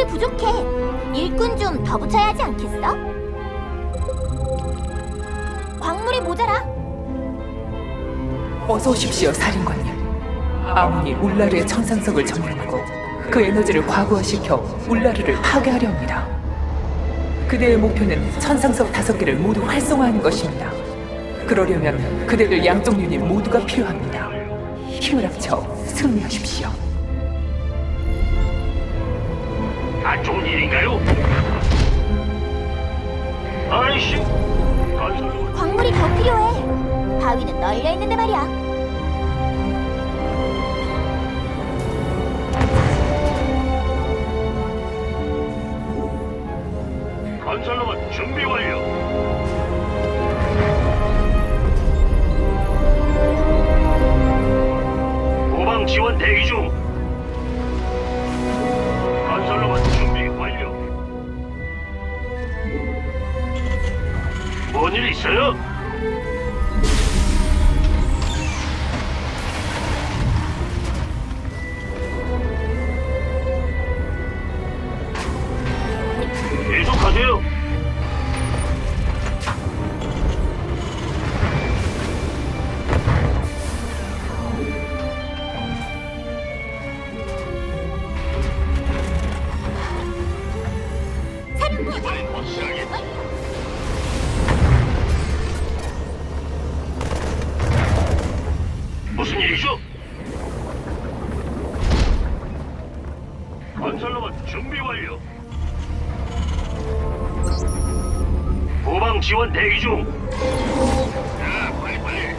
광물이 부족해. 일꾼 좀 더 붙여야 하지 않겠어? 광물이 모자라. 어서 오십시오, 살인관님. 아문이 울라르의 천상석을 점령하고 그 에너지를 과부하시켜 울라르를 파괴하려 합니다. 그대의 목표는 천상석 다섯 개를 모두 활성화하는 것입니다. 그러려면 그대들 양쪽 유닛 모두가 필요합니다. 힘을 합쳐 승리하십시오. 안 좋은 일인가요? 아이씨, 건설 광물이 더 필요해. 바위는 널려 있는데 말이야. 건설로만 준비 완료. 이번엔 확실하게. 무슨 일이죠? 건설로만 준비 완료. 후방 지원 대기 중. 자, 빨리 빨리.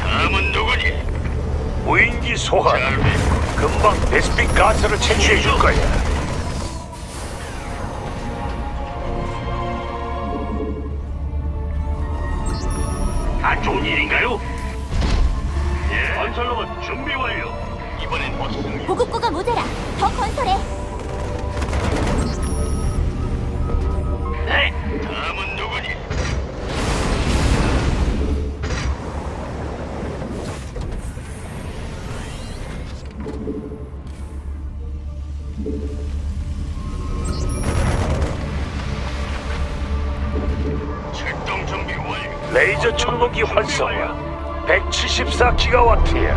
다음은 누구니? 무인기 소환. 금방 베스핀 가스를 채취해 줄 거야. 활성화. 174기가와트야.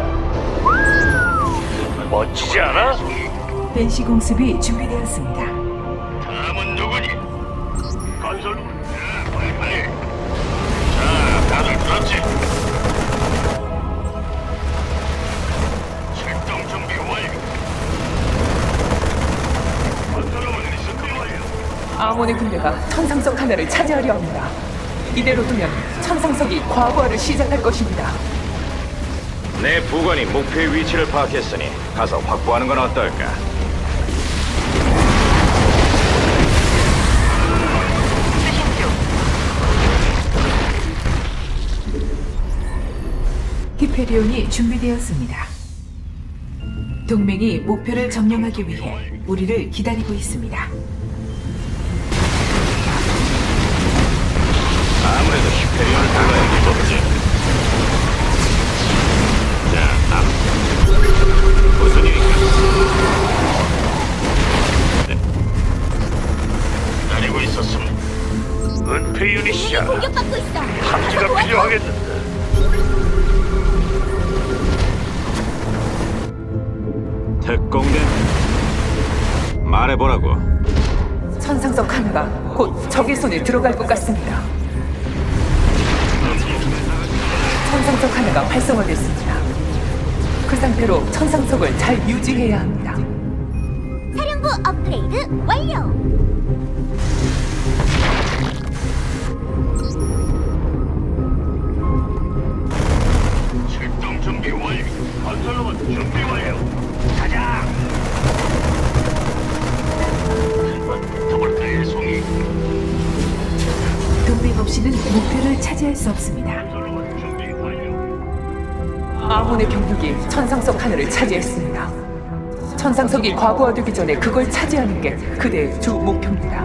멋지지 않아? 벤시 공습이 준비되었습니다. 다음은 누구니? 건설. 자, 빨리 빨리. 자, 다들 들었지? 출동 준비 완료. 건설로만 준비 완료. 아몬의 군대가 천상석 하나를 차지하려 합니다. 이대로 두면 천상석이 과부하를 시작할 것입니다. 내 부관이 목표의 위치를 파악했으니 가서 확보하는 건 어떨까? 히페리온이 준비되었습니다. 동맹이 목표를 점령하기 위해 우리를 기다리고 있습니다. 아무래도 히페리온을 불러야지 없지. 자, 남. 무슨 일인가? 기다리고 있었음. 은폐 유닛이야. 공격받고 있어. 탐지가 필요하겠는데. 특공대. 말해보라고. 천상석 하나가 곧 적의 손에 들어갈 것 같습니다. 천상석 하나가 활성화됐습니다. 그 상태로 천상석을 잘 유지해야 합니다. 사령부 업그레이드 완료. 출동 준비 완료. 건설로만 준비 완료. 가자. 한번 붙어볼까요, 송이? 동맹 없이는 목표를 차지할 수 없습니다. 건설로만 준비 완료. 아몬의 병력이 천상석 하나를 차지했습니다. 천상석이 과부하되기 전에 그걸 차지하는 게 그대의 주 목표입니다.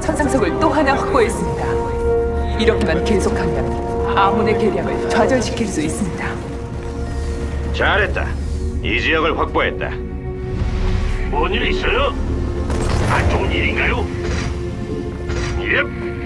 천상석을 또 하나 확보했습니다. 이렇게만 계속하면 아몬의 계략을 좌절시킬 수 있습니다. 잘했다. 이 지역을 확보했다. 뭔 일 있어요? 안 좋은 일인가요? 예.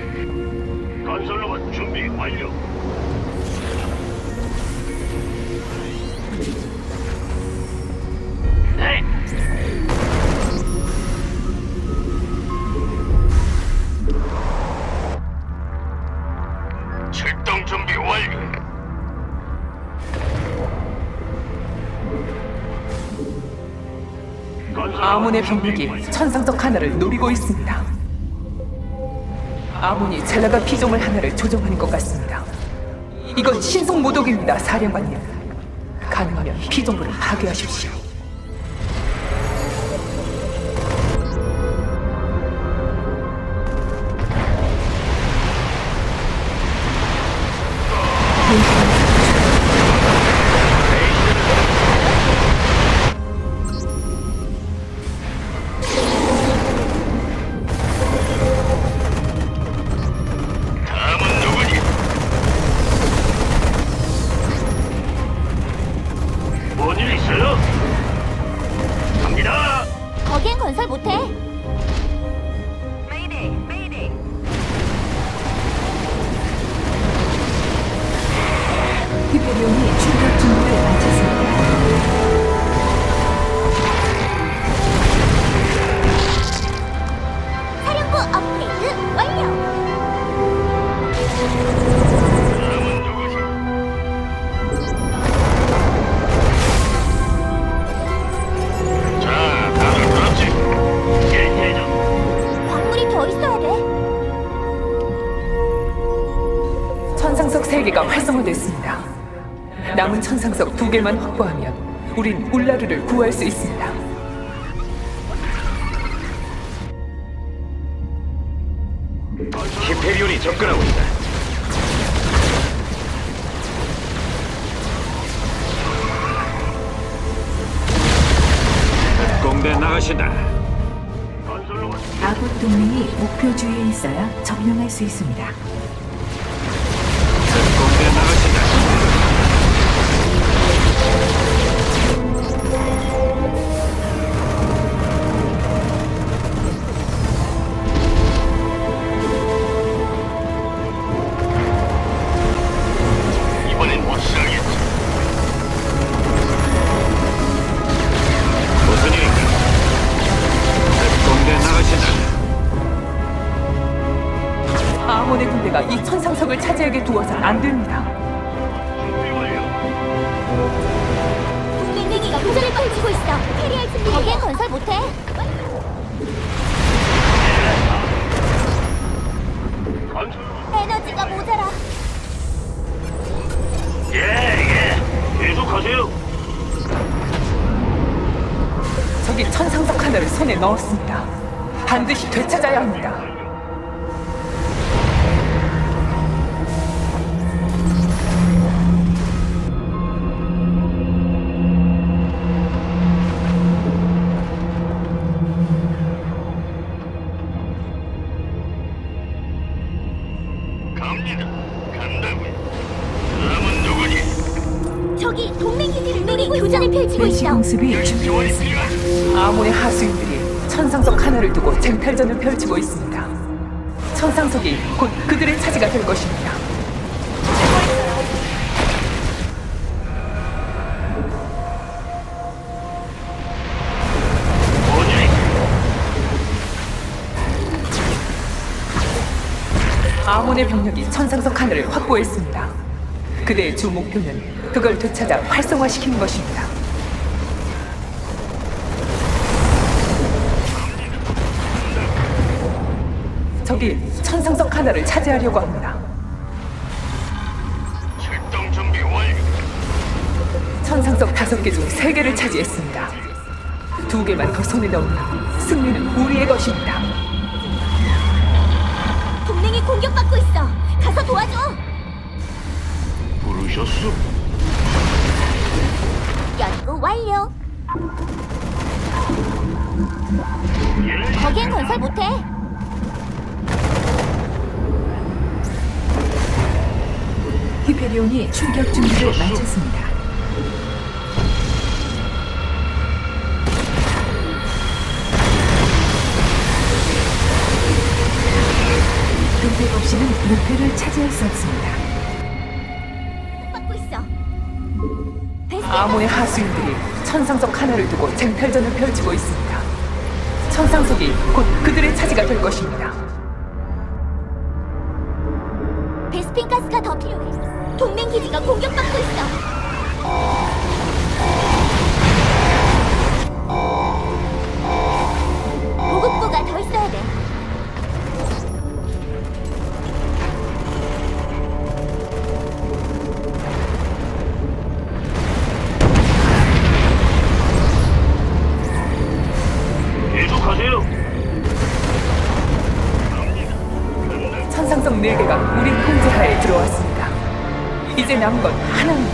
아몬의 병력이 천상석 하나를 노리고 있습니다. 아몬이 젤라가 피조물 하나를 조종하는 것 같습니다. 이건 신속 모독입니다, 사령관님. 가능하면 피조물을 파괴하십시오. 거기엔 건설 못해. 천상석 2개만 확보하면 우린 울라르를 구할 수 있습니다. 히페리온이 접근하고 있다. 공대 나가신다. 아군 동맹이 목표 주위에 있어야 점령할 수 있습니다. 아몬의 군대가 이 천상석을 차지하게 두어선 안 됩니다. 동맹 위기가 도전을 펼치고 있어. 캐리할 준비. 거기엔 건설 못해. 에너지가 모자라. 예, 예. 계속하세요. 저기 천상석 하나를 손에 넣었습니다. 반드시 되찾아야 합니다. 저기 동맹 기지를 노리고 교전을 펼치고 있어. 공습이 지원이 준비되었습니다. 필요한 아몬의 하수인들이 천상석 하나를 두고 쟁탈전을 펼치고 있습니다. 천상석이 곧 그들의 차지가 될 것입니다. 아몬의 병력이 천상석 하나를 확보했습니다. 그대의 주 목표는 그걸 되찾아 활성화시키는 것입니다. 적이 천상석 하나를 차지하려고 합니다. 출동 준비 완료. 천상석 다섯 개 중 세 개를 차지했습니다. 두 개만 더 손에 넣으면 승리는 우리의 것입니다. 동맹이 공격받고 있어. 가서 도와줘. 좋소. 연구 완료. 거긴 건설 못해. 히페리온이 충격 준비를 마쳤습니다. 동택 없이는 목표를 차지할 수 없습니다. 아몬의 하수인들이 천상석 하나를 두고 쟁탈전을 펼치고 있습니다. 천상석이 곧 그들의 차지가 될 것입니다. 베스핀 가스가 더 필요해. 동맹 기지가 공격받고 있어. 남은 건 하나입니다.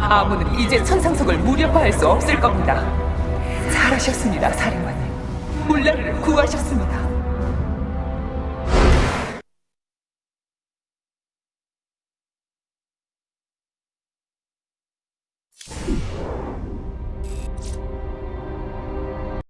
아무는 이제 천상석을 무력화할 수 없을 겁니다. 잘하셨습니다, 사령관님. 물라를 구하셨습니다.